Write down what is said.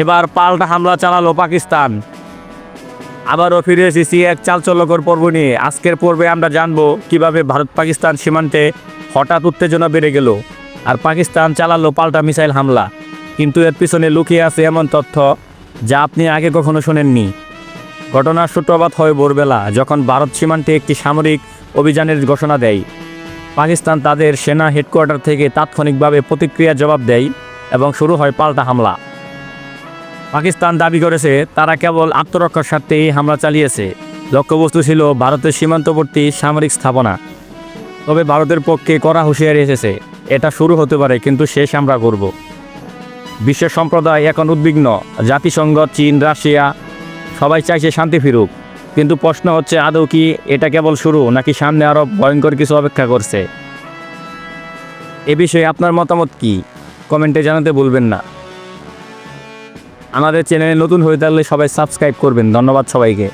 এবার পাল্টা হামলা চালালো পাকিস্তান। আবারও ফিরে এসেছি এক চালচলকর পর্ব নিয়ে। আজকের পর্বে আমরা জানব কীভাবে ভারত পাকিস্তান সীমান্তে হঠাৎ উত্তেজনা বেড়ে গেল আর পাকিস্তান চালালো পাল্টা মিসাইল হামলা। কিন্তু এর পিছনে লুকিয়ে আছে এমন তথ্য যা আপনি আগে কখনো শোনেননি। ঘটনার সূত্রপাত হয় ভোরবেলা, যখন ভারত সীমান্তে একটি সামরিক অভিযানের ঘোষণা দেয়। পাকিস্তান তাদের সেনা হেডকোয়ার্টার থেকে তাৎক্ষণিকভাবে প্রতিক্রিয়া জবাব দেয় এবং শুরু হয় পাল্টা হামলা। পাকিস্তান দাবি করেছে, তারা কেবল আত্মরক্ষার স্বার্থে এই হামলা চালিয়েছে। লক্ষ্যবস্তু ছিল ভারতের সীমান্তবর্তী সামরিক স্থাপনা। তবে ভারতের পক্ষে কড়া হুঁশিয়ারি এসেছে, এটা শুরু হতে পারে, কিন্তু শেষ আমরা করব। বিশ্ব সম্প্রদায় এখন উদ্বিগ্ন, জাতিসংঘ, চীন, রাশিয়া, সবাই চাইছে শান্তি ফিরুক। কিন্তু প্রশ্ন হচ্ছে, আদৌ কি এটা কেবল শুরু, নাকি সামনে আরও ভয়ঙ্কর কিছু অপেক্ষা করছে? এ বিষয়ে আপনার মতামত কি? কমেন্টে জানাতে ভুলবেন না। আমাদের চ্যানেলে নতুন হয়ে থাকলে সবাই সাবস্ক্রাইব করবেন। ধন্যবাদ সবাইকে।